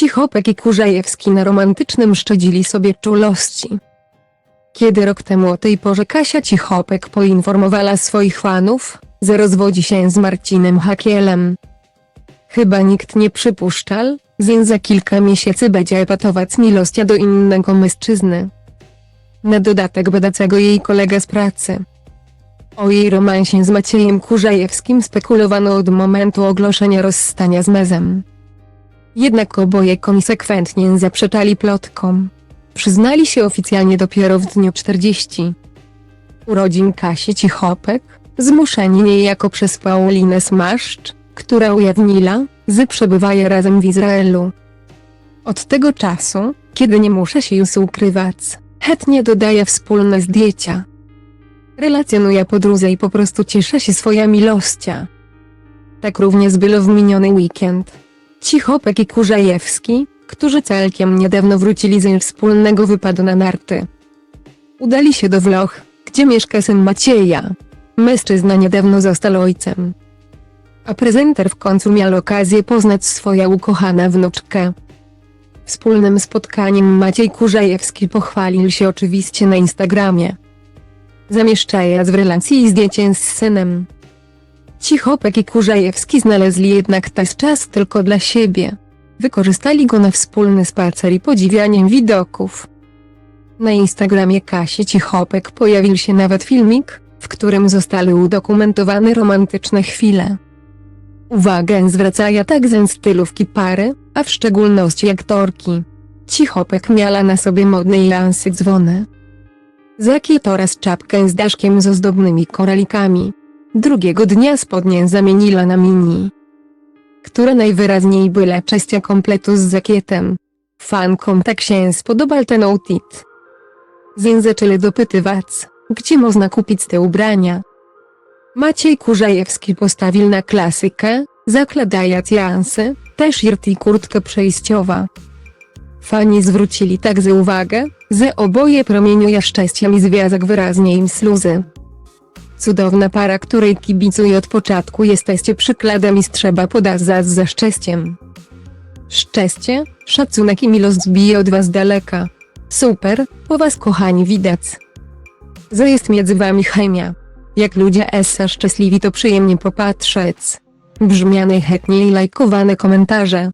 Cichopek i Kurzajewski na romantycznym szczadzili sobie czulości. Kiedy rok temu o tej porze Kasia Cichopek poinformowała swoich fanów, że rozwodzi się z Marcinem Hakielem. Chyba nikt nie przypuszczał, że za kilka miesięcy będzie epatować miłość do innego mężczyzny. Na dodatek badacego jej kolega z pracy. O jej romansie z Maciejem Kurzajewskim spekulowano od momentu ogłoszenia rozstania z mezem. Jednak oboje konsekwentnie zaprzeczali plotkom. Przyznali się oficjalnie dopiero w dniu 40. Urodzin Kasi Cichopek, zmuszeni niejako przez Paulinę Smaszcz, która ujawniła, że przebywają razem w Izraelu. Od tego czasu, kiedy nie muszę się już ukrywać, chętnie dodaje wspólne zdjęcia. Relacjonuje podróże i po prostu cieszę się swoja miłościa. Tak również było w miniony weekend. Cichopek i Kurzajewski, którzy całkiem niedawno wrócili ze wspólnego wypadu na narty. Udali się do Włoch, gdzie mieszka syn Macieja. Mężczyzna niedawno został ojcem. A prezenter w końcu miał okazję poznać swoją ukochana wnuczkę. Wspólnym spotkaniem Maciej Kurzajewski pochwalił się oczywiście na Instagramie. Zamieszczając w relacji zdjęcie z synem. Cichopek i Kurzajewski znaleźli jednak ten czas tylko dla siebie. Wykorzystali go na wspólny spacer i podziwianiem widoków. Na Instagramie Kasi Cichopek pojawił się nawet filmik, w którym zostały udokumentowane romantyczne chwile. Uwagę zwracają także stylówki pary, a w szczególności aktorki. Cichopek miała na sobie modne lansy dzwony. Zakiet oraz czapkę z daszkiem z ozdobnymi koralikami. Drugiego dnia spodnie zamieniła na mini. Która najwyraźniej była częścią kompletu z zakietem. Fankom tak się spodobał ten outfit. Więc zaczęli dopytywać, gdzie można kupić te ubrania. Maciej Kurzajewski postawił na klasykę, zakładając jansy, t-shirt i kurtkę przejściowa. Fani zwrócili także uwagę, że oboje promieniują szczęściem i związek wyraźnie im sluzy. Cudowna para, której kibicuję od początku jesteście przykładem i trzeba podazać za szczęściem. Szczęście, szacunek i miłość bije od was daleka. Super, po was kochani widać. Że jest między wami chemia. Jak ludzie essa szczęśliwi to przyjemnie popatrzeć. Brzmiane chętnie i lajkowane komentarze.